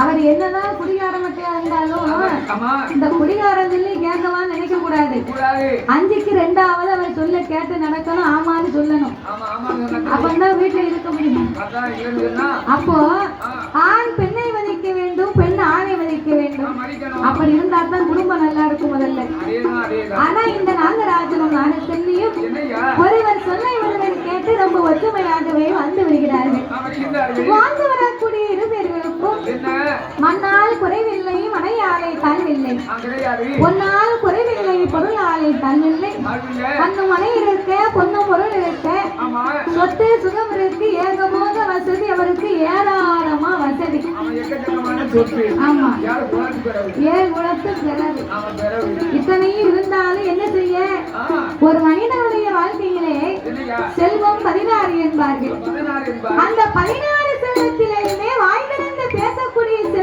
அவர் என்னதான் குடிகார மட்டையா இருந்தாலும் இந்த குடிகாரம் சொல்லி கேட்கவா நினைக்க கூடாது. அஞ்சுக்கு ரெண்டாவது அவர் சொல்ல கேட்டு நடக்கணும் ஆமான்னு சொல்லணும். அப்பந்தான் வீட்டுல இருக்க முடியும். அப்போ ஆண் பெண்ணை மதிக்க வேண்டும் பெண் ஆணை மதிக்க வேண்டும். அப்படி இருந்தா தான் குடும்பம் நல்லா இருக்கும் முதல்ல. ஆனா இந்த நாகராஜனும் என்னையா ஒருவர் சொல்லை ஒருவர் கேட்டு ரொம்ப ஒற்றுமையாகவே வந்து வருகின்றார்கள் வாழ்ந்து வரக்கூடிய மண்ணால் குறைவில்லை மனையாலை கிடையாது பொன்னால் குறைவில்லை பொருளாலை வாழ்வில்லை அந்த மனை இருக்க பொன்னும் பொருள் இருக்க. சொத்து சுகம் இருக்கு ஏகபோக வசதி அவருக்கு ஏராளமா வசதி. ஆமா. ஏழு குலத்து பிறகு. இத்தனையும் இருந்தாலும் என்ன செய்ய? ஒரு மனிதனுடைய வாழ்க்கையிலே செல்வம் பதினாறு என்பார்கள். அந்த பதினாறு செல்வத்திலேயுமே